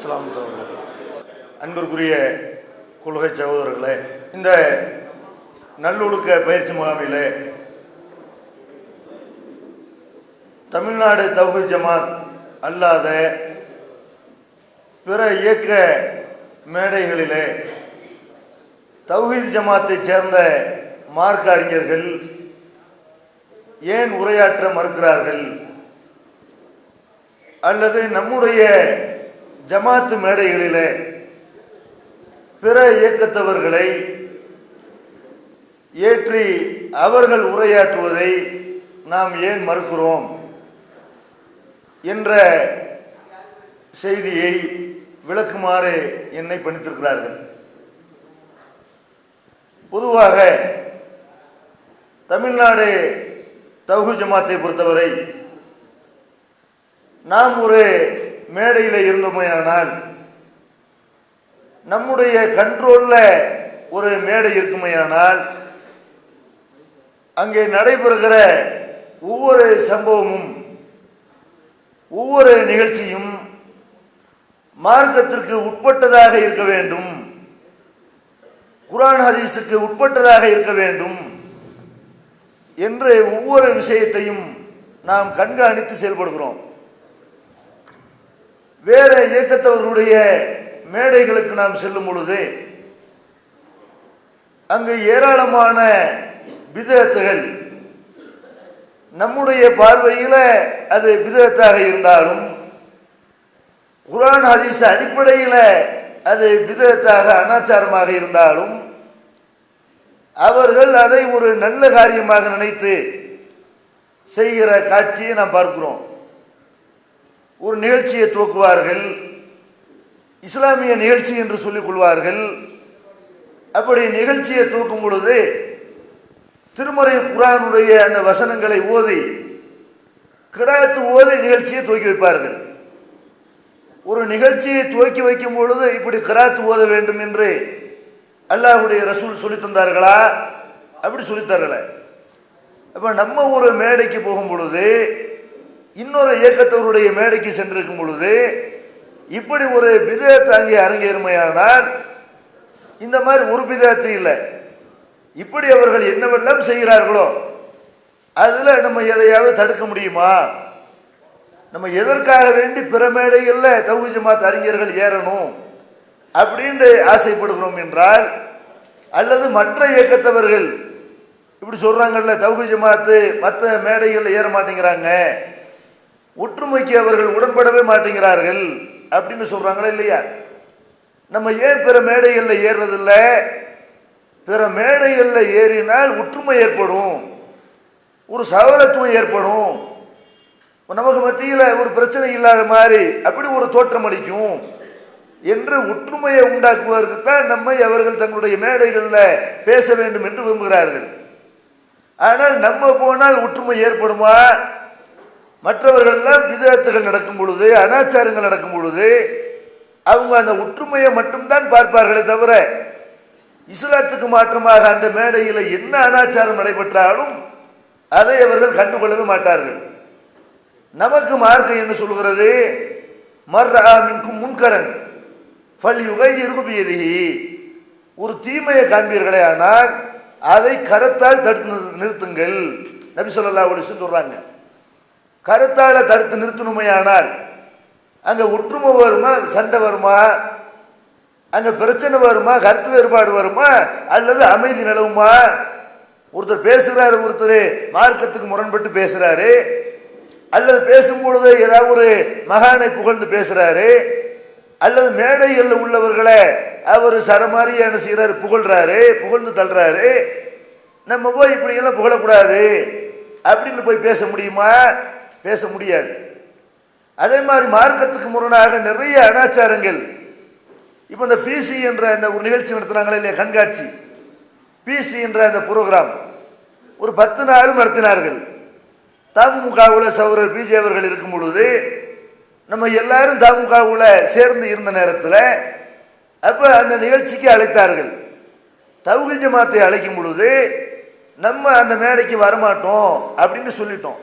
அஸ்லாம் அன்பிற்குரிய கொள்கை சகோதரர்களே இந்த நல்லொழுக்க பயிற்சி முகாமில் தமிழ்நாடு தௌஹி ஜமாத் அல்லாத பிற இயக்க மேடைகளிலே தௌஹீத் ஜமாத்தைச் சேர்ந்த மார்க்க அறிஞர்கள் ஏன் உரையாற்ற மறுக்கிறார்கள்? அல்லது நம்முடைய ஜமாத்து மேடைகளிலே பிற இயக்கத்தவர்களை ஏற்றி அவர்கள் உரையாற்றுவதை நாம் ஏன் மறுக்கிறோம் என்ற செய்தியை விளக்குமாறு என்னை பணித்திருக்கிறார்கள். பொதுவாக தமிழ்நாடு தகு ஜமாத்தை பொறுத்தவரை நாம் ஒரு மேடையில் இருந்தோமையானால் நம்முடைய கண்ட்ரோலில் ஒரு மேடை இருக்குமையானால் அங்கே நடைபெறுகிற ஒவ்வொரு சம்பவமும் ஒவ்வொரு நிகழ்ச்சியும் மார்க்கத்திற்கு உட்பட்டதாக இருக்க வேண்டும். குரான் ஹதீஸுக்கு உட்பட்டதாக இருக்க வேண்டும் என்று ஒவ்வொரு விஷயத்தையும் நாம் கண்காணித்து செயல்படுகிறோம். வேற இயக்கத்தவர்களுடைய மேடைகளுக்கு நாம் செல்லும் பொழுது அங்கு ஏராளமான விதத்துகள் நம்முடைய பார்வையில் அது விதத்தாக இருந்தாலும் குரான் ஹதீஸ் அடிப்படையில் அது விதத்தாக அனாச்சாரமாக இருந்தாலும் அவர்கள் அதை ஒரு நல்ல காரியமாக நினைத்து செய்கிற காட்சியை நாம் பார்க்கிறோம். ஒரு நிகழ்ச்சியை துவக்குவார்கள். இஸ்லாமிய நிகழ்ச்சி என்று சொல்லிக் கொள்வார்கள். அப்படி நிகழ்ச்சியை துவக்கும் பொழுது திருமறை குரானுடைய அந்த வசனங்களை ஓதி கிராத்து ஓதி நிகழ்ச்சியை துவக்கி வைப்பார்கள். ஒரு நிகழ்ச்சியை துவக்கி வைக்கும் பொழுது இப்படி கிராத்து ஓத வேண்டும் என்று அல்லாஹுடைய ரசூல் சொல்லி தந்தார்களா? அப்படி சொல்லித்தார்களே அப்போ நம்ம ஒரு மேடைக்கு போகும் பொழுது இன்னொரு இயக்கத்தவருடைய மேடைக்கு சென்றிருக்கும் பொழுது இப்படி ஒரு பிதத்தை அங்கே அரங்கேறுமையானால் இந்த மாதிரி ஒரு பிதத்து இல்லை. இப்படி அவர்கள் என்னவெல்லாம் செய்கிறார்களோ அதில் நம்ம எதையாவது தடுக்க முடியுமா? நம்ம எதற்காக வேண்டி பிற மேடைகளில் தௌஹி ஜமாத் அறிஞர்கள் ஏறணும் அப்படின்ட்டு ஆசைப்படுகிறோம் என்றால் அல்லது மற்ற இயக்கத்தவர்கள் இப்படி சொல்கிறாங்கல்ல தௌஹி ஜமாத்து மற்ற மேடைகளில் ஏற மாட்டேங்கிறாங்க ஒற்றுமைக்கு அவர்கள் உடன்படவே மாட்டேங்கிறார்கள் அப்படின்னு சொல்கிறாங்களா இல்லையா? நம்ம ஏன் பிற மேடைகளில் ஏறுறதில்ல பிற மேடைகளில் ஏறினால் ஒற்றுமை ஏற்படும். ஒரு சகோதரத்துவம் ஏற்படும். நமக்கு மத்தியில் ஒரு பிரச்சனை இல்லாத மாதிரி அப்படி ஒரு தோற்றம் அளிக்கும். என்று ஒற்றுமையை உண்டாக்குவதற்கு தான் நம்மை அவர்கள் தங்களுடைய மேடைகளில் பேச வேண்டும் என்று விரும்புகிறார்கள். ஆனால் நம்ம போனால் ஒற்றுமை ஏற்படுமா? மற்றவர்கள்லாம் விதத்துகள் நடக்கும் பொழுது அனாச்சாரங்கள் நடக்கும் பொழுது அவங்க அந்த ஒற்றுமையை மட்டும்தான் பார்ப்பார்களே தவிர இஸ்லாத்துக்கு மாற்றமாக அந்த மேடையில் என்ன அனாச்சாரம் நடைபெற்றாலும் அதை அவர்கள் கண்டுகொள்ளவே மாட்டார்கள். நமக்கு மார்க்கம் என்ன சொல்கிறது? மர்ராமின்கும் முன்கரன் ஃபல் யுகை இருகுபியதி ஒரு தீமையை காண்பீர்களே ஆனால் அதை கரத்தால் தடுத்து நிறுத்துங்கள். நபி சொல்லா அப்படி சொல்கிறாங்க கருத்தால் தடுத்து நிறுத்தணுமையானால் அங்கே ஒற்றுமை வருமா சண்டை வருமா அங்கே பிரச்சனை வருமா கருத்து வேறுபாடு வருமா அல்லது அமைதி நிலவுமா? ஒருத்தர் பேசுகிறாரு ஒருத்தர் மார்க்கத்துக்கு முரண்பட்டு பேசுகிறாரு அல்லது பேசும்பொழுது ஏதாவது ஒரு மகானை புகழ்ந்து பேசுகிறாரு அல்லது மேடைகளில் உள்ளவர்களை அவர் சரமாரி என்ன செய்கிறாரு புகழ்றாரு புகழ்ந்து தள்ளுறாரு நம்ம போய் இப்படியெல்லாம் புகழக்கூடாது அப்படின்னு போய் பேச முடியுமா? பேச முடியாது. அதே மாதிரி மார்க்கத்துக்கு முரணாக நிறைய அனாச்சாரங்கள். இப்போ இந்த பிசி என்ற அந்த ஒரு நிகழ்ச்சி நடத்துனாங்களே இல்லையா கண்காட்சி. பிசி என்ற அந்த ப்ரோக்ராம் ஒரு பத்து நாளும் நடத்தினார்கள். தமுகவில் சௌரர் பிஜே அவர்கள் இருக்கும் பொழுது நம்ம எல்லாரும் தமுகவில் சேர்ந்து இருந்த நேரத்தில் அப்போ அந்த நிகழ்ச்சிக்கு அழைத்தார்கள். தவுகி ஜமாத்தை அழைக்கும் பொழுது நம்ம அந்த மேடைக்கு வரமாட்டோம் அப்படின்னு சொல்லிட்டோம்.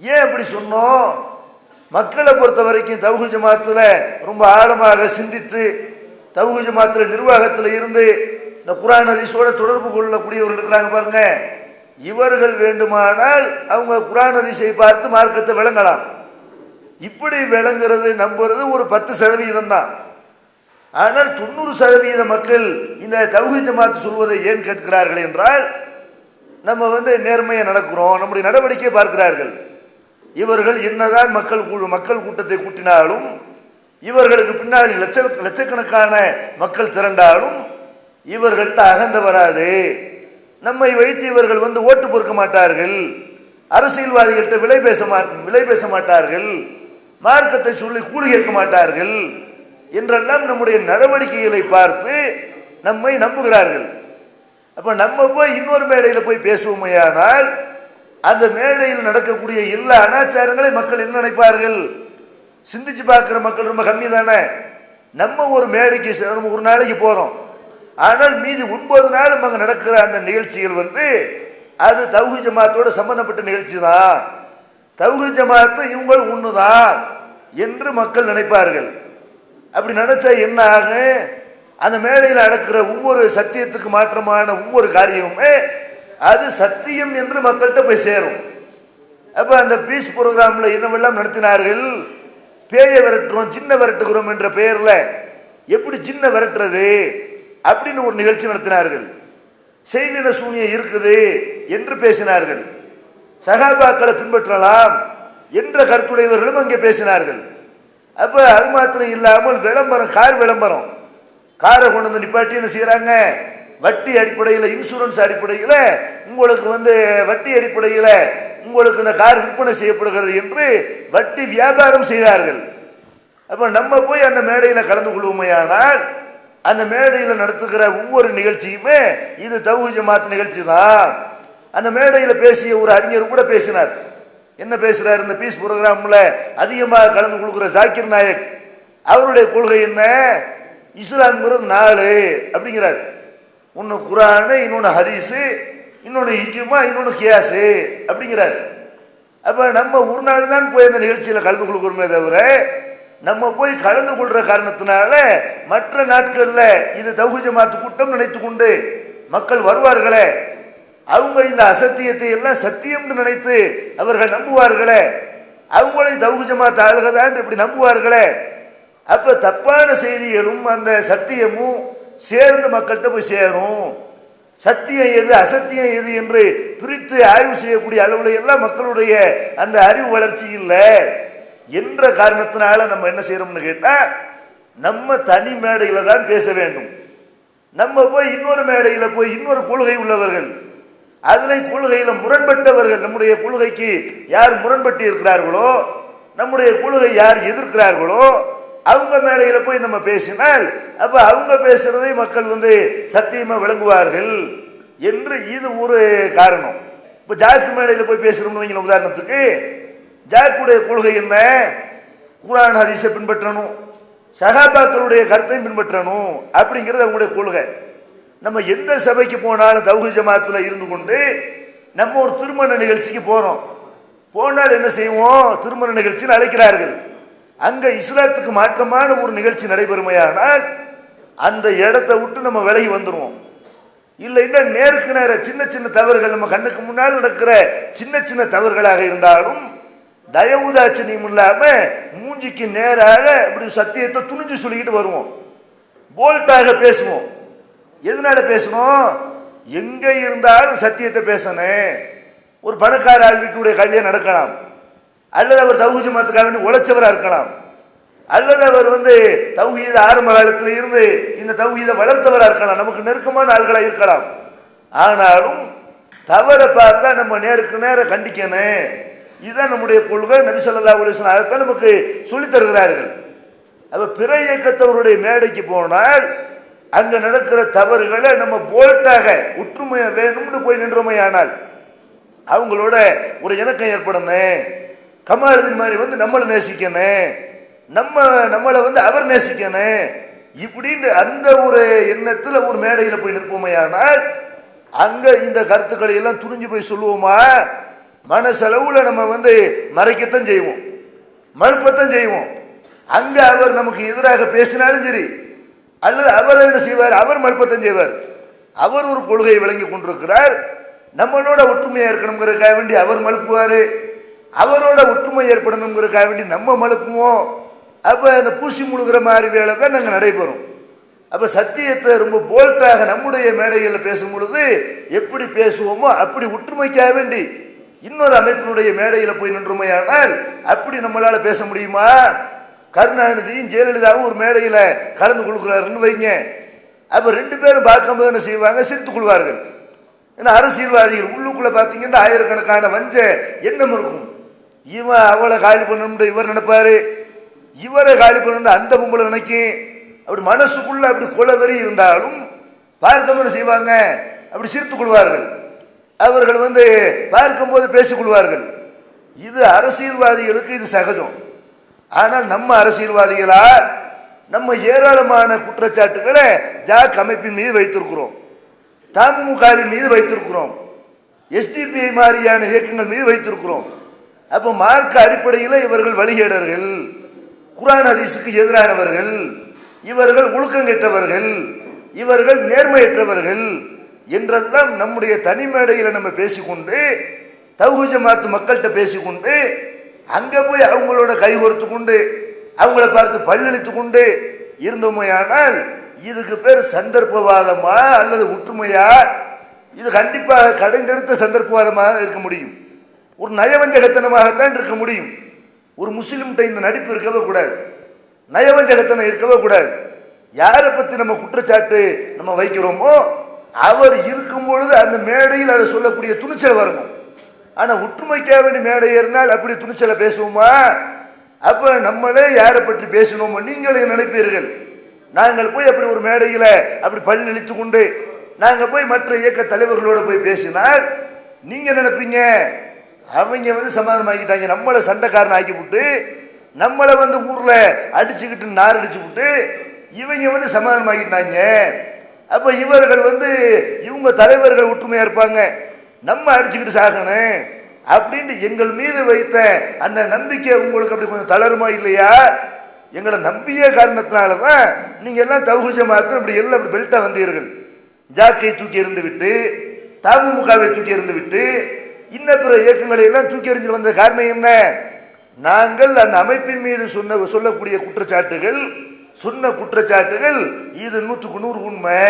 ஏன் அப்படி சொன்னோம்? மக்களை பொறுத்த வரைக்கும் தவுகு ஜமாத்தில் ரொம்ப ஆழமாக சிந்தித்து தவுகு ஜமாத்தில் நிர்வாகத்தில் இருந்து இந்த குரான் ஹதீஸோட தொடர்பு கொள்ளக்கூடியவர்கள் இருக்கிறாங்க பாருங்க. இவர்கள் வேண்டுமானால் அவங்க குரான் ஹதீஸை பார்த்து மார்க்கத்தை விளங்கலாம். இப்படி விளங்குறது நம்புறது ஒரு பத்து சதவீதம் தான். ஆனால் தொண்ணூறு சதவீத மக்கள் இந்த தௌஹீத் ஜமாத் சொல்வதை ஏன் கேட்கிறார்கள் என்றால் நம்ம வந்து நேர்மையை நடக்கிறோம் நம்முடைய நடவடிக்கையை பார்க்கிறார்கள். இவர்கள் என்னதான் மக்கள் கூ- மக்கள் கூட்டத்தை கூட்டினாலும் இவர்களுக்கு பின்னாடி லட்ச லட்சக்கணக்கான மக்கள் திரண்டாலும் இவர்கள்ட்ட அகந்த வராது. நம்மை வைத்து இவர்கள் வந்து ஓட்டு பொறுக்க மாட்டார்கள். அரசியல்வாதிகள்கிட்ட விலை பேச மா விலை பேச மாட்டார்கள். மார்க்கத்தை சொல்லி கூலி கேட்க மாட்டார்கள். என்றெல்லாம் நம்முடைய நடவடிக்கைகளை பார்த்து நம்மை நம்புகிறார்கள். அப்போ நம்ம போய் இன்னொரு மேடையில் போய் பேசுவோமையானால் அந்த மேடையில் நடக்கக்கூடிய எல்லா அனாச்சாரங்களை மக்கள் என்ன நினைப்பார்கள்? சிந்திச்சு பார்க்குற மக்கள் ரொம்ப கம்மி தானே? நம்ம ஒரு மேடைக்கு நம்ம ஒரு நாளைக்கு போகிறோம் ஆனால் மீதி ஒன்பது நாளும் அங்கே நடக்கிற அந்த நிகழ்ச்சிகள் வந்து அது தௌஹி ஜமாத்தோட சம்பந்தப்பட்ட நிகழ்ச்சி தான். தௌஹி ஜமாத்து இவங்கள் ஒன்று தான் என்று மக்கள் நினைப்பார்கள். அப்படி நினச்சா என்ன ஆகும்? அந்த மேடையில் நடக்கிற ஒவ்வொரு சத்தியத்துக்கு மாற்றமான ஒவ்வொரு காரியமுமே அது சத்தியம் என்று மக்கள்கிட்ட போய் சேரும். அப்போ அந்த பீஸ் ப்ரோக்ராமில் என்னவெல்லாம் நடத்தினார்கள்? பேயை விரட்டுறோம் சின்ன விரட்டுகிறோம் என்ற பெயரில் எப்படி சின்ன விரட்டுறது? அப்படின்னு ஒரு நிகழ்ச்சி நடத்தினார்கள். செய்வின சூனியம் இருக்குது என்று பேசினார்கள். சகாபாக்களை பின்பற்றலாம் என்ற கருத்துடையவர்களும் அங்கே பேசினார்கள். அப்போ அது மாத்திரம் இல்லாமல் விளம்பரம் கார் விளம்பரம். காரை கொண்டு வந்து நிப்பாட்டி என்ன செய்கிறாங்க வட்டி அடிப்படையில் இன்சூரன்ஸ் அடிப்படையில் உங்களுக்கு வந்து வட்டி அடிப்படையில் உங்களுக்கு இந்த கார் விற்பனை செய்யப்படுகிறது என்று வட்டி வியாபாரம் செய்தார்கள். அப்போ நம்ம போய் அந்த மேடையில் கலந்து கொள்வோமையானால் அந்த மேடையில் நடத்துகிற ஒவ்வொரு நிகழ்ச்சியுமே இது தௌஹி ஜமாத் நிகழ்ச்சி தான் அந்த மேடையில் பேசிய ஒரு அறிஞர் கூட பேசினார். என்ன பேசுகிறார் இந்த பீஸ் ப்ரோக்ராமில் அதிகமாக கலந்து கொள்கிற ஜாக்கிர் நாயக். அவருடைய கொள்கை என்ன? இஸ்லாம்ங்கிறது நாலு அப்படிங்கிறார். ஒன்று குரானு இன்னொன்று ஹதீஸு இன்னொன்று இஜுமா இன்னொன்று கியாசு அப்படிங்கிறார். அப்போ நம்ம ஒரு நாள் தான் போய் அந்த நிகழ்ச்சியில் கலந்து கொள்கிறோமே தவிர நம்ம போய் கலந்து கொள்கிற காரணத்தினால மற்ற நாட்களில் இது தௌஹி ஜமாத்து கூட்டம் நினைத்து கொண்டு மக்கள் வருவார்களே அவங்க இந்த அசத்தியத்தை எல்லாம் சத்தியம்னு நினைத்து அவர்கள் நம்புவார்களே அவங்களே தௌஹி ஜமாத் ஆளுகதான் இப்படி நம்புவார்களே. அப்போ தப்பான செய்திகளும் அந்த சத்தியமும் சேர்ந்து மக்கள்கிட்ட போய் சேரும். சத்தியம் எது அசத்தியம் எது என்று பிரித்து ஆய்வு செய்யக்கூடிய அளவுல எல்லாம் மக்களுடைய அந்த அறிவு வளர்ச்சி இல்லை. என்ற காரணத்தினால நம்ம என்ன செய்யறோம்னு கேட்டால் நம்ம தனி மேடையில் தான் பேச வேண்டும். நம்ம போய் இன்னொரு மேடையில் போய் இன்னொரு கொள்கை உள்ளவர்கள். அதில் கொள்கையில் முரண்பட்டவர்கள் நம்முடைய கொள்கைக்கு யார் முரண்பட்டு இருக்கிறார்களோ நம்முடைய கொள்கை யார் எதிர்க்கிறார்களோ அவங்க மேடையில் போய் நம்ம பேசினால் அப்போ அவங்க பேசுறதை மக்கள் வந்து சத்தியமாக விளங்குவார்கள் என்று இது ஒரு காரணம். இப்போ ஜாக்கு மேடையில் போய் பேசுகிறோம்னு வைங்க உதாரணத்துக்கு ஜாக்குடைய கொள்கை என்ன? குரான் ஹதீஸை பின்பற்றணும் சகாபாக்களுடைய கருத்தையும் பின்பற்றணும் அப்படிங்கிறது அவங்களுடைய கொள்கை. நம்ம எந்த சபைக்கு போனாலும் தௌஹி ஜமாத்தில் இருந்து கொண்டு நம்ம ஒரு திருமண நிகழ்ச்சிக்கு போகிறோம் போனால் என்ன செய்வோம்? திருமண நிகழ்ச்சின்னு அழைக்கிறார்கள். அங்கே இஸ்லாத்துக்கு மாற்றமான ஒரு நிகழ்ச்சி நடைபெறுமையானால் அந்த இடத்தை விட்டு நம்ம விலகி வந்துடுவோம் இல்லைன்னா நேருக்கு நேர சின்ன சின்ன தவறுகள் நம்ம கண்ணுக்கு முன்னால் நடக்கிற சின்ன சின்ன தவறுகளாக இருந்தாலும் தயவுதாட்சணியம் இல்லாம மூஞ்சிக்கு நேராக இப்படி சத்தியத்தை துணிஞ்சு சொல்லிக்கிட்டு வருவோம். போல்ட்டாக பேசுவோம். எதனால பேசணும்? எங்க இருந்தாலும் சத்தியத்தை பேசணும். ஒரு பணக்கார ஆள் வீட்டுடைய கல்யாணம் நடக்கலாம். அல்லது அவர் தௌஹீது மதத்துக்காக வேண்டி உழைச்சவராக இருக்கலாம். அல்லது அவர் வந்து தௌஹீத ஆரம்ப காலத்தில் இருந்து இந்த தௌஹீதை வளர்த்தவராக இருக்கலாம். நமக்கு நெருக்கமான ஆள்களாக இருக்கலாம். ஆனாலும் தவறை பார்த்தா நம்ம நேருக்கு நேரம் கண்டிக்கணும் இதுதான் நம்முடைய கொள்கை. நபி சொல்லா அலைஹி அதைத்தான் நமக்கு சொல்லித் தருகிறார்கள். அப்ப பிற இயக்கத்தவருடைய மேடைக்கு போனால் அங்கே நடக்கிற தவறுகளை நம்ம போல்ட்டாக ஒற்றுமையாக வேணும்னு போய் நின்றோமையானால் அவங்களோட ஒரு இணக்கம் ஏற்படணும் கமாலுதீன் மாதிரி வந்து நம்மளை நேசிக்கணும் நம்ம நம்மளை வந்து அவர் நேசிக்கணும் இப்படின்னு அந்த ஒரு எண்ணத்தில் ஒரு மேடையில் போய் நிற்போமையானால் அங்கே இந்த கருத்துக்களை எல்லாம் துணிஞ்சு போய் சொல்லுவோமா? மனசளவில் நம்ம வந்து மறைக்கத்தான் செய்வோம். மறுப்பத்தான் செய்வோம். அங்கே அவர் நமக்கு எதிராக பேசினாலும் சரி அல்லது அவர் என்ன செய்வார்? அவர் மறுப்பத்தான் செய்வார். அவர் ஒரு கொள்கையை விளங்கி கொண்டிருக்கிறார். நம்மளோட ஒற்றுமையாக இருக்கணுங்கிறதுக்காக வேண்டி அவர் மறுப்புவார். அவரோட ஒற்றுமை ஏற்படணுங்கிறதுக்காக வேண்டி நம்ம மழுப்புவோம். அப்போ அந்த பூசி முழுகிற மாதிரி வேலை தான் நாங்கள் நடைபெறும். அப்போ சத்தியத்தை ரொம்ப போல்ட்டாக நம்முடைய மேடைகளில் பேசும் பொழுது எப்படி பேசுவோமோ அப்படி ஒற்றுமைக்காக வேண்டி இன்னொரு அமைப்பினுடைய மேடையில் போய் நின்றுமையானால் அப்படி நம்மளால் பேச முடியுமா? கருணாநிதியும் ஜெயலலிதாவும் ஒரு மேடையில் கலந்து கொள்கிறாருன்னு வைங்க. அப்போ ரெண்டு பேரும் பார்க்கும்போது என்ன செய்வாங்க? சிரித்துக் கொள்வார்கள். ஏன்னா அரசியல்வாதிகள் உள்ளுக்குள்ளே பார்த்தீங்கன்னா ஆயிரக்கணக்கான வஞ்ச எண்ணம் இருக்கும். இவன் அவளை காலி பண்ணணும்னு இவர் நினைப்பாரு. இவரை காலி பண்ணணும்னு அந்த பொம்பளை நினைக்கும் அப்படி மனசுக்குள்ள அப்படி குலவெறி இருந்தாலும் பார்த்தவங்க செய்வாங்க. அப்படி சிரித்துக் கொள்வார்கள். அவர்கள் வந்து பார்க்கும்போது பேசிக்கொள்வார்கள் இது அரசியல்வாதிகளுக்கு இது சகஜம். ஆனால் நம்ம அரசியல்வாதிகளா நம்ம ஏராளமான குற்றச்சாட்டுகளை ஜாக் அமைப்பின் மீது வைத்திருக்கிறோம். தமுகவின் மீது வைத்திருக்கிறோம். எஸ்டிபிஐ மாதிரியான இயக்கங்கள் மீது வைத்திருக்கிறோம். அப்போ மார்க்க அடிப்படையில் இவர்கள் வழிகேடர்கள் குரான் ஹதீஸுக்கு எதிரானவர்கள் இவர்கள் ஒழுக்கங்கெட்டவர்கள் இவர்கள் நேர்மையற்றவர்கள் என்றெல்லாம் நம்முடைய தனி மேடையில் நம்ம பேசிக்கொண்டு தௌஹு ஜமாத்து மக்கள்கிட்ட பேசிக்கொண்டு அங்கே போய் அவங்களோட கைகோர்த்து கொண்டு அவங்கள பார்த்து பல்லளித்து கொண்டு இருந்தோமையானால் இதுக்கு பேர் சந்தர்ப்பவாதமா அல்லது ஒற்றுமையா? இது கண்டிப்பாக கடைந்தெடுத்த சந்தர்ப்பவாதமாக இருக்க முடியும். ஒரு நயவஞ்சகத்தனமாகத்தான் இருக்க முடியும். ஒரு முஸ்லீம்கிட்ட இந்த நடிப்பு இருக்கவே கூடாது. நயவஞ்சகத்தனம் இருக்கவே கூடாது. யாரை பற்றி நம்ம குற்றச்சாட்டு நம்ம வைக்கிறோமோ அவர் இருக்கும் பொழுது அந்த மேடையில் அதை சொல்லக்கூடிய துணிச்சல் வரணும் ஆனால் ஒற்றுமைக்காக வேண்டி மேடை ஏறினால் அப்படி துணிச்சலை பேசுவோமா? அப்போ நம்மளே யாரை பற்றி பேசணுமோ நீங்களே நினைப்பீர்கள். நாங்கள் போய் அப்படி ஒரு மேடையில் அப்படி பள்ளி இழித்து கொண்டு நாங்கள் போய் மற்ற இயக்க தலைவர்களோட போய் பேசினால் நீங்கள் நினைப்பீங்க? அவங்க வந்து சமாதானமாக்கிட்டாங்க நம்மளை சண்டைக்காரன் ஆக்கி விட்டு நம்மளை வந்து ஊரில் அடிச்சுக்கிட்டு நார் அடிச்சு விட்டு இவங்க வந்து சமாதானமாக்கிட்டாங்க அப்போ இவர்கள் வந்து இவங்க தலைவர்கள் ஒற்றுமையாக இருப்பாங்க. நம்ம அடிச்சுக்கிட்டு சாகணும் அப்படின்ட்டு எங்கள் மீது வைத்த அந்த நம்பிக்கை உங்களுக்கு அப்படி கொஞ்சம் தளருமா இல்லையா? எங்களை நம்பிய காரணத்தினால தான் நீங்கள் எல்லாம் தகுஜ மாத்திரம் இப்படி எல்லாம் அப்படி பெல்ட்டாக வந்தீர்கள். ஜாக்கை தூக்கி இருந்து விட்டு தமுமுகவை தூக்கி இருந்து விட்டு இன்ன பிற இயக்கங்களை எல்லாம் தூக்கி எறிஞ்சு வந்த காரணம் என்ன? நாங்கள் அந்த அமைப்பின் மீது சொன்ன சொல்லக்கூடிய குற்றச்சாட்டுகள் சொன்ன குற்றச்சாட்டுகள் இது நூற்றுக்கு நூறு உண்மை.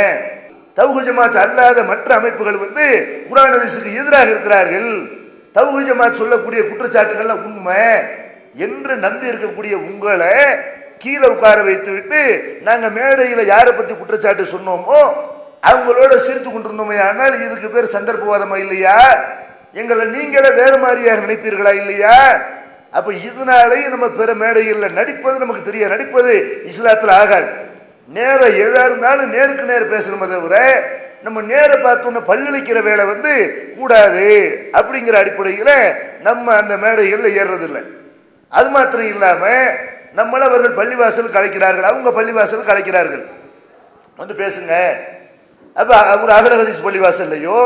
தவுகு ஜமாத் அல்லாத மற்ற அமைப்புகள் வந்து குரான் ஹதீஸுக்கு எதிராக இருக்கிறார்கள். தவுகு ஜமாத் சொல்லக்கூடிய குற்றச்சாட்டுகள்லாம் உண்மை என்று நம்பி இருக்கக்கூடிய உங்களை கீழே உட்கார வைத்து விட்டு நாங்கள் மேடையில் யாரை பற்றி குற்றச்சாட்டு சொன்னோமோ அவங்களோட சிரித்து கொண்டிருந்தோமே ஆனால் இதுக்கு பேர் சந்தர்ப்பவாதமா இல்லையா? எங்களை நீங்களே வேறு மாதிரியாக நினைப்பீர்களா இல்லையா? அப்ப இதனாலேயே நம்ம பிற மேடைகளில் நடிப்பது நமக்கு தெரியாது. நடிப்பது இஸ்லாத்தில் ஆகாது. நேரம் எதா இருந்தாலும் நேருக்கு நேர் பேசணுமே தவிர நம்ம நேர பார்த்தோன்னு பல்லளிக்கிற வேலை வந்து கூடாது அப்படிங்கிற அடிப்படையில் நம்ம அந்த மேடைகளில் ஏறுறதில்லை. அது மாத்திரம் இல்லாமல் நம்மளை அவர்கள் பள்ளிவாசல் கலைக்கிறார்கள் அவங்க பள்ளிவாசல் கலைக்கிறார்கள் வந்து பேசுங்க. அப்போ ஒரு அகலகதீஸ் பள்ளிவாசல்லையோ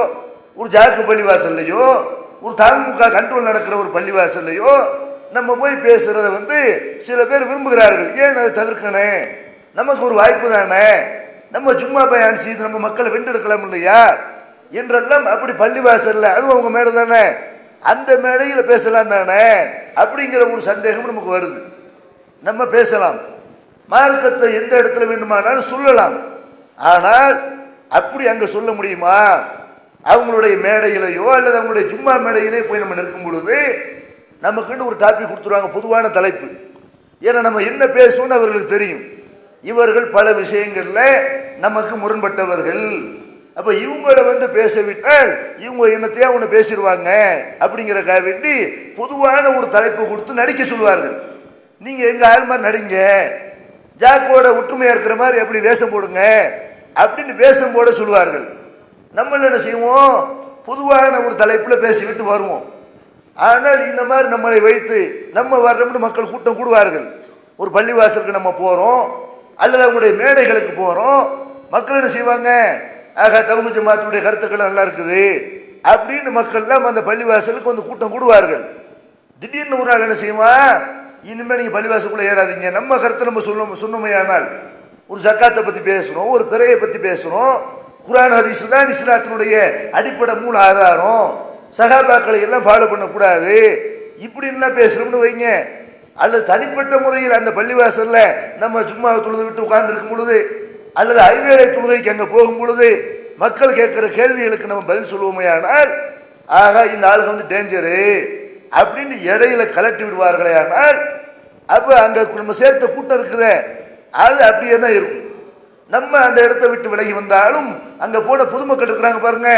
ஒரு ஜாக்கு பள்ளிவாசல்லையோ ஒரு தாமுக கண்ட்ரோல் நடக்கிற ஒரு பள்ளிவாசல்லையோ நம்ம போய் பேசுறத வந்து சில பேர் விரும்புகிறார்கள். ஏன் அதை தவிர்க்கணும் நமக்கு ஒரு வாய்ப்பு தானே? நம்ம சும்மா பயன் செய்து நம்ம மக்களை வென்றெடுக்கலாம் இல்லையா? என்றெல்லாம் அப்படி பள்ளிவாசல்ல அதுவும் அவங்க மேடை தானே? அந்த மேடையில் பேசலாம் தானே? அப்படிங்கிற ஒரு சந்தேகம் நமக்கு வருது. நம்ம பேசலாம். மார்க்கத்தை எந்த இடத்துல வேண்டுமானாலும் சொல்லலாம். ஆனால் அப்படி அங்கே சொல்ல முடியுமா? அவங்களுடைய மேடையிலையோ அல்லது அவங்களுடைய சும்மா மேடையிலேயோ போய் நம்ம நிற்கும் பொழுது நமக்குன்னு ஒரு டாபிக் கொடுத்துருவாங்க பொதுவான தலைப்பு. ஏன்னா நம்ம என்ன பேசுவோம்னு அவர்களுக்கு தெரியும். இவர்கள் பல விஷயங்களில் நமக்கு முரண்பட்டவர்கள். அப்போ இவங்களை வந்து பேசவிட்டால் இவங்க என்னத்தையே அவனை பேசிடுவாங்க? அப்படிங்கிறக்காக வேண்டி பொதுவான ஒரு தலைப்பு கொடுத்து நடிக்க சொல்லுவார்கள். நீங்கள் எங்கள் ஆள் மாதிரி நடிங்க. ஜாக்கோட ஒற்றுமையாக இருக்கிற மாதிரி எப்படி வேஷம் போடுங்க. அப்படின்னு வேஷம் போட சொல்லுவார்கள். நம்ம என்ன செய்வோம்? பொதுவான ஒரு தலைப்பில் பேசிக்கிட்டு வருவோம். ஆனால் இந்த மாதிரி நம்மளை வைத்து நம்ம வர்றோம்னு மக்கள் கூட்டம் கூடுவார்கள். ஒரு பள்ளிவாசலுக்கு நம்ம போகிறோம் அல்லது அவங்களுடைய மேடைகளுக்கு போகிறோம் மக்கள் என்ன செய்வாங்க? ஆக தவுகு ஜமாத்துடைய கருத்துக்கள் நல்லா இருக்குது. அப்படின்னு மக்கள்லாம் அந்த பள்ளிவாசலுக்கு வந்து கூட்டம் கூடுவார்கள். திடீர்னு ஒரு நாள் என்ன செய்வான் இனிமேல் நீங்கள் பள்ளிவாசலுக்குள்ள ஏறாதீங்க. நம்ம கருத்தை நம்ம சொல்லும் சொன்னோமையானால் ஒரு ஜக்காத்தை பற்றி பேசணும் ஒரு பிறையை பற்றி பேசணும் குரான் ஹதீஸ் தான் இஸ்லாத்தினுடைய அடிப்படை மூல ஆதாரம். சகாபாக்களை எல்லாம் ஃபாலோ பண்ணக்கூடாது. இப்படின்லாம் பேசுகிறோம்னு வைங்க. அல்லது தனிப்பட்ட முறையில் அந்த பள்ளிவாசலில் நம்ம சும்மா தொழுது விட்டு உட்கார்ந்துருக்கும் பொழுது அல்லது ஐவேளை தொழுகைக்கு அங்கே போகும் பொழுது மக்கள் கேட்குற கேள்விகளுக்கு நம்ம பதில் சொல்லுவோமையானால் ஆகா இந்த ஆளுங்க வந்து டேஞ்சரு. அப்படின்னு இடையில கலட்டி விடுவார்களே ஆனால் அப்போ அங்கே நம்ம சேர்த்த கூட்டம் இருக்குதே. அது அப்படியே தான் இருக்கும். நம்ம அந்த இடத்தை விட்டு விலகி வந்தாலும் அங்கே போன பொதுமக்கள் இருக்கிறாங்க பாருங்க.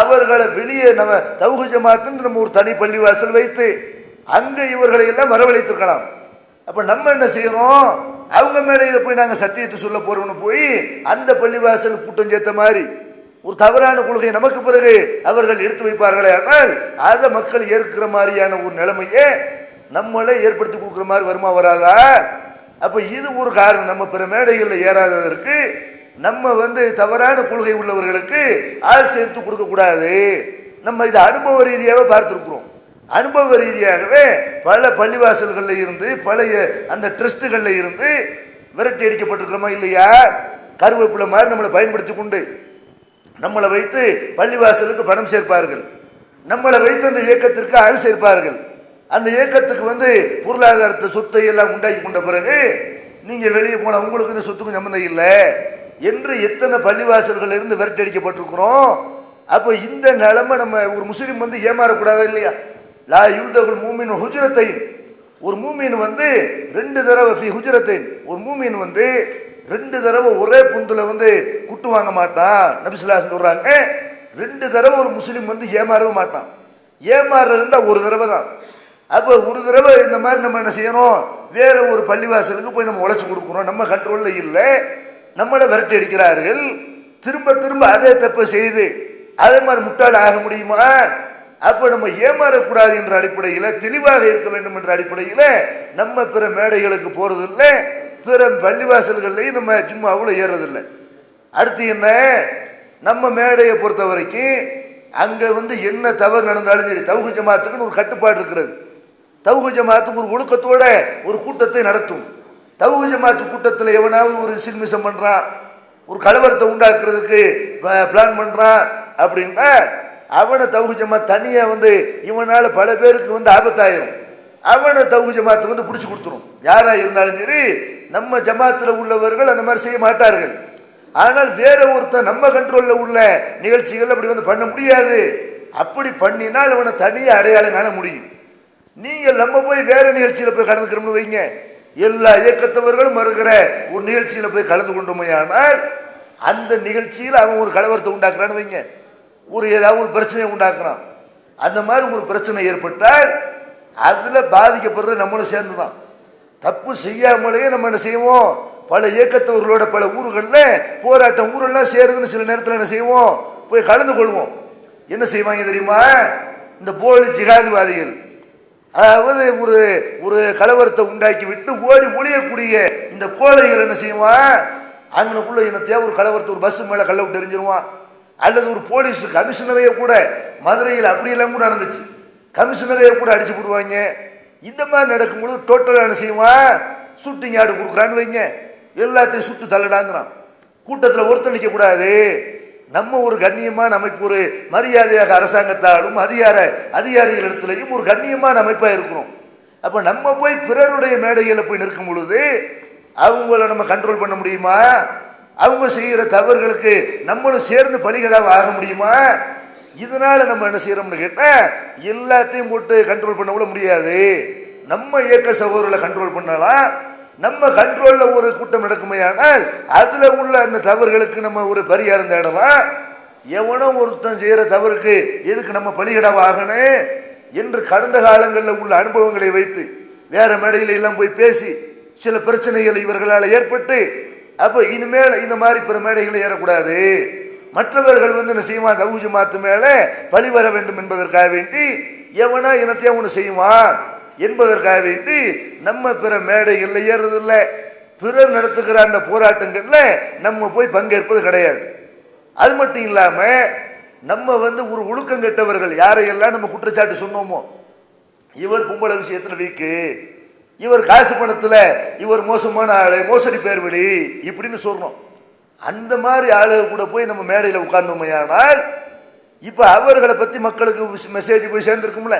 அவர்களை வெளியே நம்ம தவுகு ஜமாத்துன்னு நம்ம ஒரு தனி பள்ளிவாசல் வைத்து அங்கே இவர்களை எல்லாம் வரவழைத்திருக்கலாம். அப்போ நம்ம என்ன செய்கிறோம் அவங்க மேடையில் போய் நாங்கள் சத்தியத்தை சொல்ல போகிறோம்னு போய் அந்த பள்ளிவாசல் கூட்டம் சேர்த்த மாதிரி ஒரு தவறான கொள்கையை நமக்கு பிறகு அவர்கள் எடுத்து வைப்பார்களே ஆனால் அதை மக்கள் ஏற்கிற மாதிரியான ஒரு நிலைமையை நம்மளே ஏற்படுத்தி கொடுக்குற மாதிரி வருமா வராதா? அப்போ இது ஒரு காரணம். நம்ம பிற மேடைகளில் ஏறாததற்கு நம்ம வந்து தவறான கொள்கை உள்ளவர்களுக்கு ஆள் சேர்த்து கொடுக்கக்கூடாது நம்ம இதை அனுபவ ரீதியாகவே பார்த்துருக்குறோம். அனுபவ ரீதியாகவே பல பள்ளிவாசல்களில் இருந்து பழைய அந்த ட்ரஸ்ட்டுகளில் இருந்து விரட்டி அடிக்கப்பட்டிருக்கிறோமா இல்லையா? கருவேப்பிலை மாதிரி நம்மளை பயன்படுத்தி கொண்டு நம்மளை வைத்து பள்ளிவாசலுக்கு பணம் சேர்ப்பார்கள். நம்மளை வைத்து அந்த இயக்கத்திற்கு ஆள் சேர்ப்பார்கள். அந்த இயக்கத்துக்கு வந்து பொருளாதாரத்தை சொத்தை எல்லாம் உண்டாக்கி கொண்ட பிறகு நீங்கள் வெளியே போனால் உங்களுக்கு இந்த சொத்துக்கும் சம்மந்தம் இல்லை என்று எத்தனை பள்ளிவாசல்கள் இருந்து விரட்டடிக்கப்பட்டிருக்கிறோம் அப்போ இந்த நிலைமை நம்ம ஒரு முஸ்லீம் வந்து ஏமாறக்கூடாதா இல்லையா? லா யுல்தகுல் மூமின் ஹுஜரத்தை ஒரு மூமின் வந்து ரெண்டு தடவை ஃபி ஹுஜரத்தைன். ஒரு மூமீன் வந்து ரெண்டு தடவை ஒரே புந்தில் வந்து குட்டு வாங்க மாட்டான். நபிசுல்லாஸ் சொல்கிறாங்க ரெண்டு தடவை ஒரு முஸ்லீம் வந்து ஏமாறவே மாட்டான். ஏமாறுறதுன்னா ஒரு தடவை தான் அப்போ ஒரு தடவை இந்த மாதிரி நம்ம என்ன செய்யணும்? வேற ஒரு பள்ளிவாசலுக்கு போய் நம்ம உழைச்சி கொடுக்குறோம் நம்ம கண்ட்ரோலில் இல்லை. நம்மளை விரட்டி அடிக்கிறார்கள். திரும்ப திரும்ப அதே தப்பை செய்து அதே மாதிரி முட்டாள் ஆக முடியுமா? அப்போ நம்ம ஏமாறக்கூடாது என்ற அடிப்படையில் தெளிவாக இருக்க வேண்டும் என்ற அடிப்படையில் நம்ம பிற மேடைகளுக்கு போகிறது இல்லை பிற பள்ளிவாசல்கள்லையும் நம்ம சும்மா அவ்வளோ ஏறதில்லை. அடுத்து என்ன? நம்ம மேடையை பொறுத்த வரைக்கும் அங்கே வந்து என்ன தவறு நடந்தாலும் சரி தவுகு ஜமாத்துக்குன்னு ஒரு கட்டுப்பாடு இருக்கிறது. தவுகு ஜமாத்து ஒரு ஒழுக்கத்தோட ஒரு கூட்டத்தை நடத்தும். தவுகு ஜமாத்து கூட்டத்தில் எவனாவது ஒரு சில்மிசம் பண்ணுறான் ஒரு கலவரத்தை உண்டாக்குறதுக்கு பிளான் பண்ணுறான் அப்படின்னா அவனை தவுகு ஜமாத் தனியாக வந்து இவனால் பல பேருக்கு வந்து ஆபத்தாயிரும். அவனை தவுகு ஜமாத்து வந்து பிடிச்சி கொடுத்துரும். யாராக இருந்தாலும் சரி நம்ம ஜமாத்தில் உள்ளவர்கள் அந்த மாதிரி செய்ய மாட்டார்கள். ஆனால் வேற ஒருத்தன் நம்ம கண்ட்ரோலில் உள்ள நிகழ்ச்சிகள் அப்படி வந்து பண்ண முடியாது. அப்படி பண்ணினால் அவனை தனியாக அடையாளம் காண முடியும். நீங்கள் நம்ம போய் வேற நிகழ்ச்சியில போய் கலந்துக்கிறோம்னு வைங்க. எல்லா இயக்கத்தவர்களும் வருகிற ஒரு நிகழ்ச்சியில போய் கலந்து கொண்டோமையானால் அந்த நிகழ்ச்சியில் அவன் ஒரு கலவரத்தை உண்டாக்குறான்னு வைங்க. ஒரு ஏதாவது ஒரு பிரச்சனையை உண்டாக்குறான். அந்த மாதிரி ஒரு பிரச்சனை ஏற்பட்டால் அதில் பாதிக்கப்படுறது நம்மளும் சேர்ந்து தான் தப்பு செய்யாமலேயே நம்ம என்ன செய்வோம்? பல இயக்கத்தவர்களோட பல ஊர்களில் போராட்டம் ஊரெல்லாம் சேருதுன்னு சில நேரத்தில் என்ன செய்வோம்? போய் கலந்து கொள்வோம். என்ன செய்வாங்க தெரியுமா? இந்த போலி ஜிகாதிவாதிகள் அதாவது ஒரு ஒரு கலவரத்தை உண்டாக்கி விட்டு ஓடி ஒழியக்கூடிய இந்த கோழைகள் என்ன செய்வான்? அங்கனுக்குள்ள என்னத்தையா ஒரு கலவரத்தை ஒரு பஸ் மேலே கள்ள விட்டு எரிஞ்சிருவான். அல்லது ஒரு போலீஸ் கமிஷனரையே கூட மதுரையில் அப்படியெல்லாம் கூட நடந்துச்சு. கமிஷனரையே கூட அடிச்சு போடுவாங்க. இந்த மாதிரி நடக்கும்பொழுது டோட்டலாக என்ன செய்வான்? சுட்டிங் ஆடு கொடுக்குறான்னு வைங்க. எல்லாத்தையும் சுட்டு தள்ளடாங்கிறான். கூட்டத்தில் ஒருத்தர் கூடாது நம்ம ஒரு கண்ணியமான அமைப்பு ஒரு மரியாதையாக அரசாங்கத்தாலும் அதிகார அதிகாரிகள் இடத்துலையும் ஒரு கண்ணியமான அமைப்பாக இருக்கிறோம். அப்போ நம்ம போய் பிறருடைய மேடைகளில் போய் நிற்கும் பொழுது அவங்கள நம்ம கண்ட்ரோல் பண்ண முடியுமா? அவங்க செய்கிற தவறுகளுக்கு நம்மளும் சேர்ந்து பலிகளாக ஆக முடியுமா? இதனால் நம்ம என்ன செய்கிறோம்னு கேட்டால் எல்லாத்தையும் போட்டு கண்ட்ரோல் பண்ண கூட முடியாது. நம்ம இயக்க சகோதரர்களை கண்ட்ரோல் பண்ணலாம். நம்ம கண்ட்ரோல்ல ஒரு கூட்டம் நடக்குமையானால் அதுல உள்ள அந்த தவறுகளுக்கு நம்ம ஒரு பரிகாரம் தேடலாம். எவனோ ஒருத்தன் செய்யற தவறுக்கு எதுக்கு நம்ம பலிகடாவ என்று கடந்த காலங்களில் உள்ள அனுபவங்களை வைத்து வேற மேடையில எல்லாம் போய் பேசி சில பிரச்சனைகள் இவர்களால் ஏற்பட்டு அப்ப இனிமேல் இந்த மாதிரி பிற மேடைகளை ஏறக்கூடாது. மற்றவர்கள் வந்து என்ன செய்வான்? தகுஜி மாத்து மேல பழி வர வேண்டும் என்பதற்காக வேண்டி எவனா இனத்தையும் ஒன்று செய்வான். என்பதற்காக வேண்டி நம்ம பிற மேடைகளில் ஏறுறதில்லை. பிறர் நடத்துகிற அந்த போராட்டங்கள்ல நம்ம போய் பங்கேற்பது கிடையாது. அது மட்டும் இல்லாமல் நம்ம வந்து ஒரு ஒழுக்கம் கெட்டவர்கள் யாரையெல்லாம் நம்ம குற்றச்சாட்டு சொன்னோமோ இவர் பொம்பளை விஷயத்தில் வீக்கு இவர் காசு பணத்தில் இவர் மோசமான ஆளு மோசடி பேர் வழி இப்படின்னு சொல்கிறோம் அந்த மாதிரி ஆளுக கூட போய் நம்ம மேடையில் உட்கார்ந்தோமையானால் இப்போ அவர்களை பற்றி மக்களுக்கு மெசேஜ் போய் சேர்ந்துருக்கும்ல.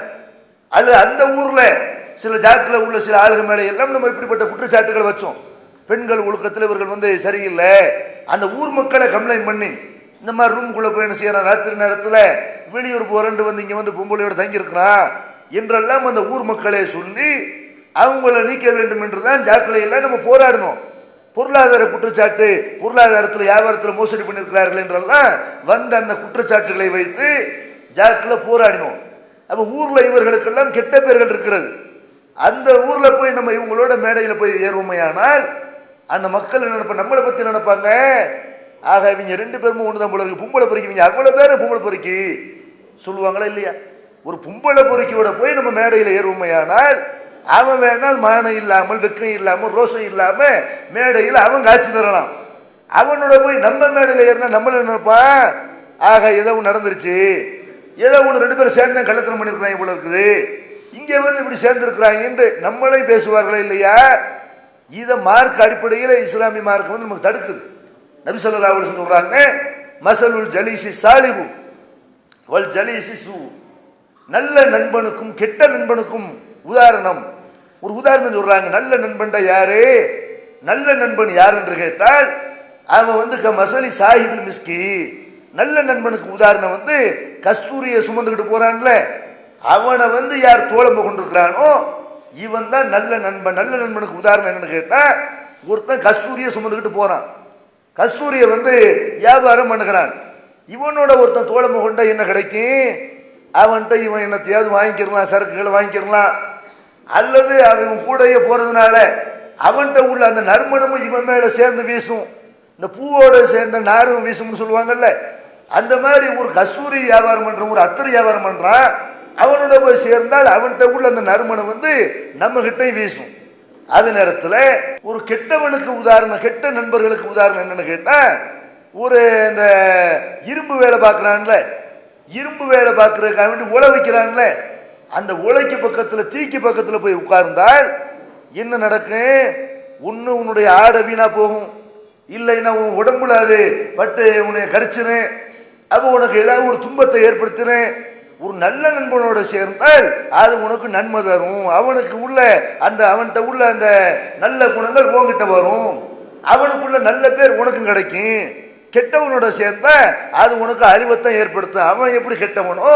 அல்லது அந்த ஊரில் சில ஜாக்கில் உள்ள சில ஆளுகள் மேலே எல்லாம் நம்ம இப்படிப்பட்ட குற்றச்சாட்டுகளை வச்சோம். பெண்கள் ஒழுக்கத்தில் இவர்கள் வந்து சரியில்லை. அந்த ஊர் மக்களை கம்ப்ளைண்ட் பண்ணி இந்த மாதிரி ரூம்குள்ளே போய் என்ன செய்யறான்? ராத்திரி நேரத்தில் வெளியூர் புரண்டு வந்து இங்கே வந்து பொம்பளையோட தங்கியிருக்கிறான் என்றெல்லாம் அந்த ஊர் மக்களே சொல்லி அவங்கள நீக்க வேண்டும் என்று தான் ஜாக்களை எல்லாம் நம்ம போராடணும். பொருளாதார குற்றச்சாட்டு பொருளாதாரத்தில் வியாபாரத்தில் மோசடி பண்ணியிருக்கிறார்கள் என்றெல்லாம் வந்த அந்த குற்றச்சாட்டுகளை வைத்து ஜாக்கில் போராடினோம். அப்போ ஊரில் இவர்களுக்கெல்லாம் கெட்ட பேர்கள் இருக்கிறது. அந்த ஊரில் போய் நம்ம இவங்களோட மேடையில் போய் ஏறுவோமையானால் அந்த மக்கள் என்ன நினைப்பாங்க நம்மளை பற்றி நினைப்பாங்க? ஆக இவங்க ரெண்டு பேரும் ஒன்று தான் போல இருக்கு. பொம்பளை பொறுக்கி இவங்க அவ்வளோ பேரும் பொம்பளை பொறுக்கி. சொல்லுவாங்களா இல்லையா? ஒரு பொம்பளை பொறுக்கியோட போய் நம்ம மேடையில் ஏறுவோமையானால் அவன் வேணால் மானம் இல்லாமல் வெக்கம் இல்லாமல் ரோசம் இல்லாமல் மேடையில் அவன் காட்சி தரலாம். அவனோட போய் நம்ம மேடையில் ஏறினா நம்மள நினைப்பான் ஆக ஏதோ நடந்துருச்சு. ஏதோ ஒன்று ரெண்டு பேரும் சேர்ந்து கள்ளத்தனம் பண்ணியிருக்கிறாங்க இவ்வளோ இருக்குது. இங்கே வந்து இப்படி சேர்ந்துருக்கிறாங்க என்று நம்மளே பேசுவார்களே இல்லையா? இதை மார்க் அடிப்படையில் இஸ்லாமிய மார்க் வந்து நமக்கு தடுக்குது. நபி ஸல்லல்லாஹு அலைஹி மசலுல் ஜலீசி சாலிபு வல் ஜலீசி சு. நல்ல நண்பனுக்கும் கெட்ட நண்பனுக்கும் உதாரணம். ஒரு உதாரணம் சொல்கிறாங்க நல்ல நண்பன்டா யாரு? நல்ல நண்பன் யார் என்று கேட்டால் அவன் வந்து க மசலி சாஹிபுல் மிஸ்கி. நல்ல நண்பனுக்கு உதாரணம் வந்து கஸ்தூரியை சுமந்துக்கிட்டு போறான்ல அவனை வந்து யார் தோழம்பு கொண்டிருக்கிறானோ இவன் தான் நல்ல நண்பன். நல்ல நண்பனுக்கு உதாரணம் என்னன்னு கேட்டா ஒருத்தன் கஸ்தூரியை சுமந்துக்கிட்டு போறான். கஸ்தூரியை வந்து வியாபாரம் பண்ணுகிறான். இவனோட ஒருத்தன் தோழம்பு கொண்டா என்ன கிடைக்கும்? அவன்கிட்ட இவன் என்னத்தையாவது வாங்கிக்கிறலாம் சரக்குகளை வாங்கிக்கிறலாம். அல்லது அவன் கூடயே போறதுனால அவன்கிட்ட உள்ள அந்த நறுமணமும் இவன் மேல சேர்ந்து வீசும். இந்த பூவோட சேர்ந்த நாரும் வீசும்னு சொல்லுவாங்கல்ல அந்த மாதிரி ஒரு கஸ்தூரி வியாபாரம் பண்ணுறான் ஒரு அத்தர் வியாபாரம் பண்ணுறான் அவனோட போய் சேர்ந்தால் அவன்கிட்ட உள்ள அந்த நறுமணம் வந்து நம்ம வீசும். அது நேரத்தில் ஒரு கெட்டவனுக்கு உதாரணம் கெட்ட நண்பர்களுக்கு உதாரணம் என்னென்னு கேட்டால் ஒரு இந்த இரும்பு வேலை பார்க்குறான்ல இரும்பு வேலை பார்க்குறதுக்காக வேண்டி உழை வைக்கிறான்ல அந்த உலைக்கு பக்கத்தில் தீக்கு பக்கத்தில் போய் உட்கார்ந்தால் என்ன நடக்கும்? ஒன்று உன்னுடைய ஆடை வீணாக போகும். இல்லைன்னா உன் உடம்புல அது பட்டு உன்னை கரிச்சிரும். அப்போ உனக்கு ஏதாவது ஒரு துன்பத்தை ஏற்படுத்தினேன் ஒரு நல்ல நண்பனோட சேர்ந்தால் அது உனக்கு நன்மை தரும். அவனுக்கு உள்ள அந்த அவன்கிட்ட உள்ள அந்த நல்ல குணங்கள் உன்கிட்ட வரும். அவனுக்குள்ள நல்ல பேர் உனக்கும் கிடைக்கும். கெட்டவனோட சேர்ந்தா அது உனக்கு அழிவத்தான் ஏற்படுத்தும். அவன் எப்படி கெட்டவனோ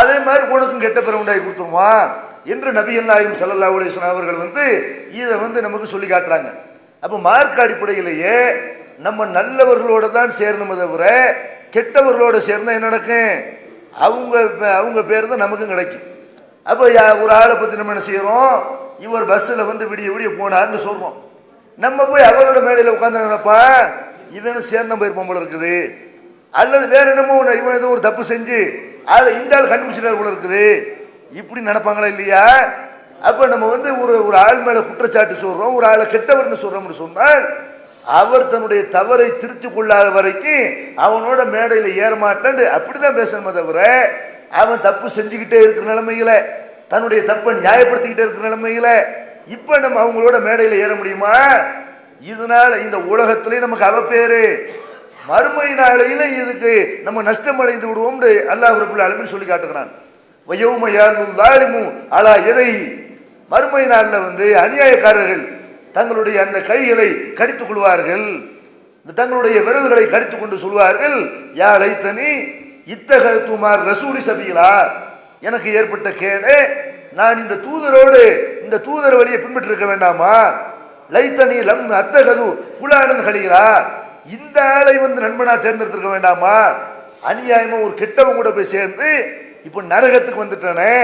அதே மாதிரி உனக்கும் கெட்ட பேர் உண்டாகி கொடுத்துருவான். என்று நபியல்லாயும் நாயகம் ஸல்லல்லாஹு அவர்கள் வந்து இதை வந்து நமக்கு சொல்லி காட்டுறாங்க. அப்போ மார்க் அடிப்படையிலேயே நம்ம நல்லவர்களோட தான் சேரணுமே தவிர கெட்டவர்களோட சேர்ந்தால் என்ன நடக்கும்? அவங்க அவங்க பேர் தான் நமக்கும் கிடைக்கும். அப்போ யா- ஒரு ஆளை பற்றி நம்ம என்ன செய்கிறோம் இவர் பஸ்ஸில் வந்து விடிய விடிய போனார்னு சொல்கிறோம் நம்ம போய் அவரோட மேடையில் உட்காந்து நினைப்பா இவனும் சேர்ந்த போயிருப்போம் போல இருக்குது. அல்லது வேற என்னமோ ஒன்று இவன் ஏதோ ஒரு தப்பு செஞ்சு அதை இந்த ஆள் கண்டுபிடிச்சிட்டார் போல இருக்குது. இப்படி நினைப்பாங்களா இல்லையா? அப்போ நம்ம வந்து ஒரு ஒரு ஆள் மேலே குற்றச்சாட்டு சொல்கிறோம் ஒரு ஆளை கெட்டவர்னு சொல்கிறோம்னு சொன்னால் அவர் தன்னுடைய தவறை திருத்திக் கொள்ளாத வரைக்கும் அவனோட மேடையில் ஏறமாட்டான்னு அப்படிதான் பேசணுமே தவிர அவன் தப்பு செஞ்சுக்கிட்டே இருக்கிற நிலைமையில தன்னுடைய தப்பை நியாயப்படுத்திக்கிட்டே இருக்கிற நிலைமையில இப்ப நம்ம அவங்களோட மேடையில் ஏற முடியுமா? இதனால இந்த உலகத்திலேயே நமக்கு அவ மறுமை நாளையில இதுக்கு நம்ம நஷ்டம் அடைந்து விடுவோம்னு அல்லாஹ் ரபுல் சொல்லி காட்டுகிறான். வயோமயானும் லாலிமும் அலா எதை மறுமை நாளில் வந்து அநியாயக்காரர்கள் தங்களுடைய அந்த கைகளை கடித்துக் கொள்வார்கள். இந்த தங்களுடைய விரல்களை கடித்துக் கொண்டு சொல்வார்கள் யா லைத்தனி இத்தக துமார் ரசூலி சபீலா எனக்கு ஏற்பட்ட கேடு நான் இந்த தூதரோடு இந்த தூதர் வழியை பின்பற்றிருக்க வேண்டாமா? லைத்தனி லம் அத்தகது ஃபுலானன் கழிகிறா இந்த ஆளை வந்து நண்பனா தேர்ந்தெடுத்திருக்க வேண்டாமா? அநியாயமா ஒரு கெட்டவங்க கூட போய் சேர்ந்து இப்போ நரகத்துக்கு வந்துட்டானே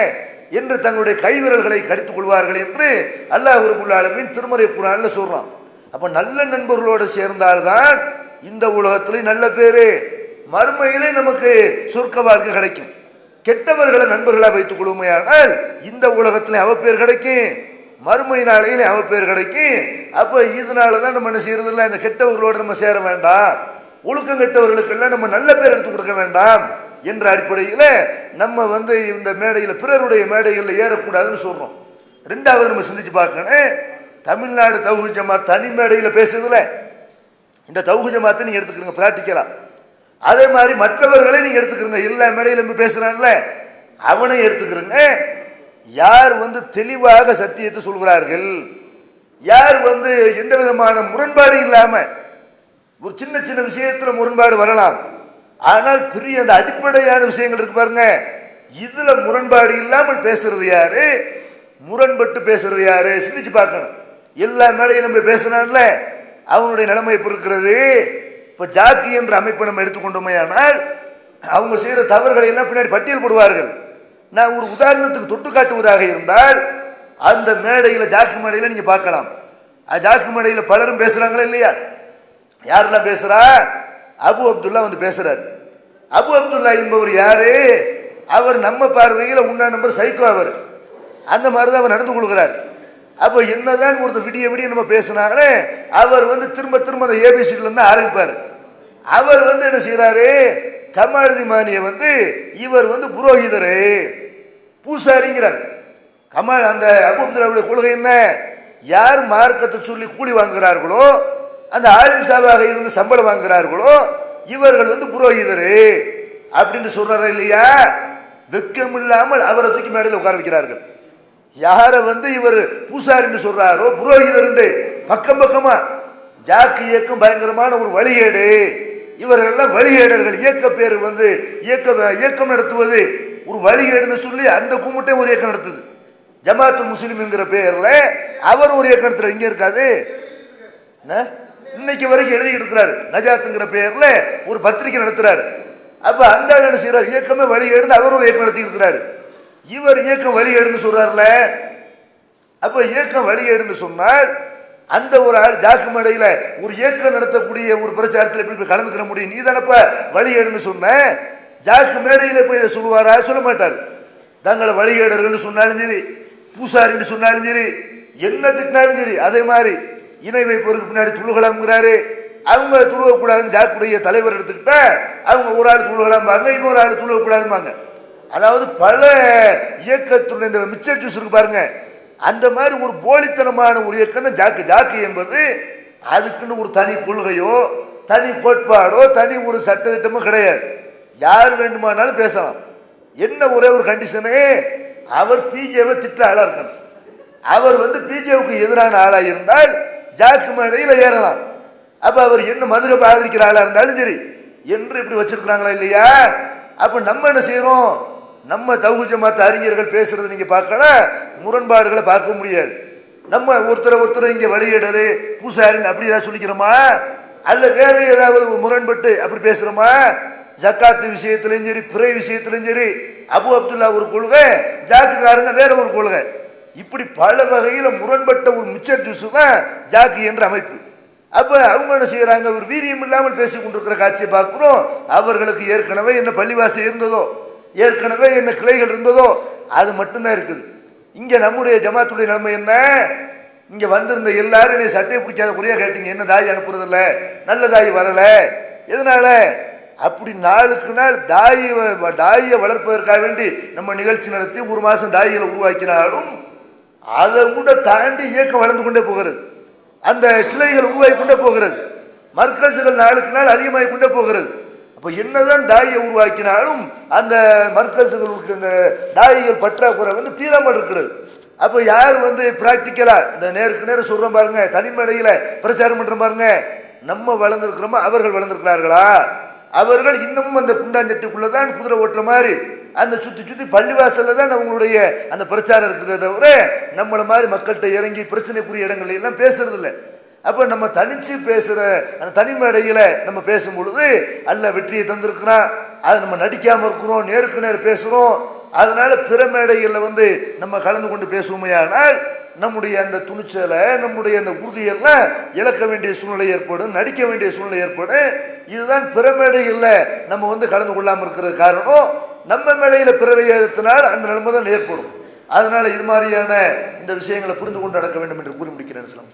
என்று தங்களுடைய கைவிரல்களை கடித்துக் கொள்வார்கள் என்று அல்லாஹ் ரபுல்லாலமின் திருமறை குரான்ல சொல்றான். அப்ப நல்ல நண்பர்களோடு சேர்ந்தால்தான் இந்த உலகத்திலே நல்ல பேரு. மறுமையிலே நமக்கு சொர்க்க வாழ்க்கை கிடைக்கும். கெட்டவர்களை நண்பர்களாக வைத்துக் கொள்வோமையானால் இந்த உலகத்திலே அவ பேர் கிடைக்கும். மறுமை நாளையிலே அவ பேர் கிடைக்கும். அப்ப இதனால தான் நம்ம என்ன செய்யறது இல்லை இந்த கெட்டவர்களோடு நம்ம சேர வேண்டாம். ஒழுக்கம் கெட்டவர்களுக்கெல்லாம் நம்ம நல்ல பேர் எடுத்து கொடுக்க வேண்டாம். என்ற அடிப்படையில் நம்ம வந்து இந்த மேடையில் பிறருடைய மேடைகளில் ஏறக்கூடாதுன்னு சொல்கிறோம் ரெண்டாவது நம்ம சிந்திச்சு பார்க்கணும் தமிழ்நாடு தௌஹி ஜமாத் தனி மேடையில் பேசுறதுல இந்த தௌஹி ஜமாத்தை நீங்கள் எடுத்துக்கிறீங்க ப்ராக்டிக்கலாக அதே மாதிரி மற்றவர்களை நீங்கள் எடுத்துக்கிறீங்க எல்லா மேடையிலும் இருந்து பேசுறான்ல அவனை எடுத்துக்கிறீங்க. யார் வந்து தெளிவாக சத்தியத்தை சொல்கிறார்கள்? யார் வந்து எந்த விதமான முரண்பாடு இல்லாமல் ஒரு சின்ன சின்ன விஷயத்தில் முரண்பாடு வரலாம். ஆனால் பெரிய அந்த அடிப்படையான விஷயங்கள் இருக்கு பாருங்க. இதுல முரண்பாடு இல்லாமல் பேசுறது யாரு? முரண்பட்டு பேசுறது யாரு? சிந்திச்சு பார்க்கணும். எல்லா மேடையும் நம்ம பேசினான்ல அவனுடைய நிலைமை இப்ப இருக்கிறது? இப்ப ஜாக்கி என்ற அமைப்பை நம்ம எடுத்துக்கொண்டோமையானால் அவங்க செய்யற தவறுகளை எல்லாம் பின்னாடி பட்டியல் போடுவார்கள். நான் ஒரு உதாரணத்துக்கு தொட்டு காட்டுவதாக இருந்தால் அந்த மேடையில ஜாக்கு மேடையில நீங்க பார்க்கலாம். ஜாக்கு மேடையில பலரும் பேசுறாங்களா இல்லையா? யாரெல்லாம் பேசுறா? அபு அப்துல்லா வந்து பேசுறாரு. அபு அப்துல்லா என்பவர் யாரு? அவர் நம்ம பார்வையில் உண்ணா நம்பர் சைக்கோ அவர். அந்த மாதிரி தான் அவர் நடந்து கொள்கிறார். அப்போ என்னதான் ஒருத்தர் விடிய விடிய நம்ம பேசினாங்களே அவர் வந்து திரும்ப திரும்ப அந்த ஏபிசில இருந்து ஆரம்பிப்பார். அவர் வந்து என்ன செய்கிறாரு கமாலுதி மானியை வந்து இவர் வந்து புரோகிதர். பூசாரிங்கிறார். கமல் அந்த அபு அப்துல்லாவுடைய கொள்கை என்ன? யார் மார்க்கத்தை சொல்லி கூலி வாங்குகிறார்களோ அந்த ஆலிம் சாபாக இருந்து சம்பளம் வாங்குகிறார்களோ இவர்கள் வந்து புரோகிதர் அப்படின்னு சொல்றாரா இல்லையா? வெக்கம் இல்லாமல் அவரை தூக்கி மேடையில் உட்கார வைக்கிறார்கள். யாரை வந்து இவர் பூசாரின்னு சொல்றாரோ புரோகிதர் பக்கம் பக்கமா ஜாக்கு இயக்கம் பயங்கரமான ஒரு வழிகேடு. இவர்கள்லாம் வழிகேடர்கள். இயக்க பேர் வந்து இயக்க இயக்கம் நடத்துவது ஒரு வழிகேடுன்னு சொல்லி அந்த கும்பிட்டே ஒரு இயக்கம் நடத்துது. ஜமாத்து முஸ்லீம்ங்கிற பேரில் அவர் ஒரு இயக்கம் நடத்துறாரு. இங்கே இருக்காது என்ன? இன்னைக்கு வரைக்கும் எழுதிட்டு இருக்கிறாரு. நஜாத்துங்கிற பேர்ல ஒரு பத்திரிக்கை நடத்துறாரு. அப்ப அந்த ஆள் என்ன செய்யறாரு இயக்கமே வழிகேடுன்னு அவர் ஒரு இயக்கம் நடத்தி இருக்கிறாரு. இவர் இயக்கம் வழி எடுன்னு சொல்றாருல. அப்ப இயக்கம் வழி ஏடுன்னு சொன்னால் அந்த ஒரு ஆள் ஜாக்கு மேடையில ஒரு இயக்கம் நடத்தக்கூடிய ஒரு பிரச்சாரத்தில் எப்படி போய் கலந்துக்கிற முடியும்? நீ தானப்ப வழிகேடுன்னு சொன்ன? ஜாக்கு மேடையில போய் இதை சொல்லுவாரா? சொல்ல மாட்டார். தங்களை வழிகேடர்கள்னு சொன்னாலும் சரி பூசாரின்னு சொன்னாலும் சரி என்ன திட்டினாலும் சரி அதே மாதிரி இணை வைப்பவருக்கு பின்னாடி துழுகலாம்ங்கிறாரு அவங்க துழுவக்கூடாதுன்னு ஜாக்குடைய தலைவர் எடுத்துக்கிட்டா அவங்க ஒரு ஆள் துழுகலாம்பாங்க இன்னொரு ஆள் துழுவக்கூடாதும்பாங்க அதாவது பல இயக்கத்துடைய இந்த மிச்சர் ஜூஸ் இருக்கு பாருங்க. அந்த மாதிரி ஒரு போலித்தனமான ஒரு இயக்கம் தான் ஜாக்கு ஜாக்கு என்பது அதுக்குன்னு ஒரு தனி கொள்கையோ தனி கோட்பாடோ தனி ஒரு சட்டத்திட்டமோ கிடையாது. யார் வேண்டுமானாலும் பேசலாம். என்ன ஒரே ஒரு கண்டிஷனு அவர் பிஜேவை திட்ட ஆளாக இருக்கணும். அவர் வந்து பிஜேவுக்கு எதிரான ஆளாக இருந்தால் ஜாக்கு மேடையில் ஏறலாம். அப்போ அவர் என்ன மதுரை ஆதரிக்கிற ஆளாக இருந்தாலும் சரி என்று இப்படி வச்சிருக்கிறாங்களா இல்லையா? அப்போ நம்ம என்ன செய்கிறோம் நம்ம தகுஜ ஜமாத் அறிஞர்கள் பேசுறது நீங்க பார்க்கலாம் முரண்பாடுகளை பார்க்க முடியாது. நம்ம ஒருத்தர் ஒருத்தர் இங்க வழியிடரு பூசாரின்னு அப்படி ஏதாவது சொல்லிக்கிறோமா? அல்ல வேற ஏதாவது முரண்பட்டு அப்படி பேசுறோமா? ஜக்காத்து விஷயத்துலையும் சரி பிறை விஷயத்துலையும் சரி அபு அப்துல்லா ஒரு கொள்கை ஜாக்குக்காரங்க வேற ஒரு கொள்கை. இப்படி பல வகையில் முரண்பட்ட ஒரு மிச்சர் ஜூஸ் தான் ஜாக்கு என்ற அமைப்பு. அப்போ அவங்க என்ன செய்கிறாங்க ஒரு வீரியம் இல்லாமல் பேசிக் கொண்டிருக்கிற காட்சியை பார்க்குறோம். அவர்களுக்கு ஏற்கனவே என்ன பள்ளிவாசல் இருந்ததோ ஏற்கனவே என்ன கிளைகள் இருந்ததோ அது மட்டும்தான் இருக்குது. இங்கே நம்முடைய ஜமாத்துடைய நிலைமை என்ன? இங்கே வந்திருந்த எல்லாரும் என்னை சட்டையை பிடிக்காத குறையாக கேட்டீங்க. என்ன தாய் அனுப்புறதில்ல? நல்ல தாய் வரலை. எதனால? அப்படி நாளுக்கு நாள் தாயை தாயை வளர்ப்பதற்காக வேண்டி நம்ம நிகழ்ச்சி நடத்தி ஒரு மாதம் தாய்களை உருவாக்கினாலும் அதை கூட தாண்டி இயக்கம் வளர்ந்து கொண்டே போகிறது. அந்த கிளைகள் உருவாகி கொண்டே போகிறது. மர்க்கசுகள் நாளுக்கு நாள் அதிகமாகி கொண்டே போகிறது. அப்போ என்னதான் தாயை உருவாக்கினாலும் அந்த மர்க்கசுகளுக்கு இந்த தாயிகள் பற்றாக்குறை வந்து தீராமல் இருக்கிறது. அப்போ யார் வந்து ப்ராக்டிக்கலாக இந்த நேருக்கு நேரம் சொல்கிறோம் பாருங்க தனிமடையில் பிரச்சாரம் பண்ணுற பாருங்க நம்ம வளர்ந்துருக்கிறோமோ அவர்கள் வளர்ந்துருக்கிறார்களா? அவர்கள் இன்னமும் அந்த குண்டாஞ்சட்டிக்குள்ள தான் குதிரை ஓட்டுற மாதிரி அந்த சுற்றி சுற்றி பள்ளிவாசலில் தான் அவங்களுடைய அந்த பிரச்சாரம் இருக்கிறத தவிர நம்மளை மாதிரி மக்கள்கிட்ட இறங்கி பிரச்சனைக்குரிய இடங்கள்ல எல்லாம் பேசுறது இல்லை அப்போ நம்ம தனித்து பேசுகிற அந்த தனிமடையில் நம்ம பேசும் பொழுது அல்ல வெற்றியை தந்திருக்கிறோம் அதை நம்ம நடிக்காமல் இருக்கிறோம் நேருக்கு நேர் பேசுகிறோம் அதனால பிற மேடைகளில் வந்து நம்ம கலந்து கொண்டு பேசுவோமையானால் நம்முடைய அந்த துணிச்சலை நம்முடைய அந்த உறுதியெல்லாம் இழக்க வேண்டிய சூழ்நிலை ஏற்படும் நடிக்க வேண்டிய சூழ்நிலை ஏற்படும். இதுதான் பிற மேடைகளில் நம்ம வந்து கலந்து கொள்ளாமல் இருக்கிறது காரணம். நம்ம மேடையில் பிறரை ஏற்றினால் அந்த நிலைமை தான் ஏற்படும். அதனால் இது மாதிரியான இந்த விஷயங்களை புரிந்து கொண்டு நடக்க வேண்டும் என்று கூறி முடிக்கிறேன் இஸ்லாம்.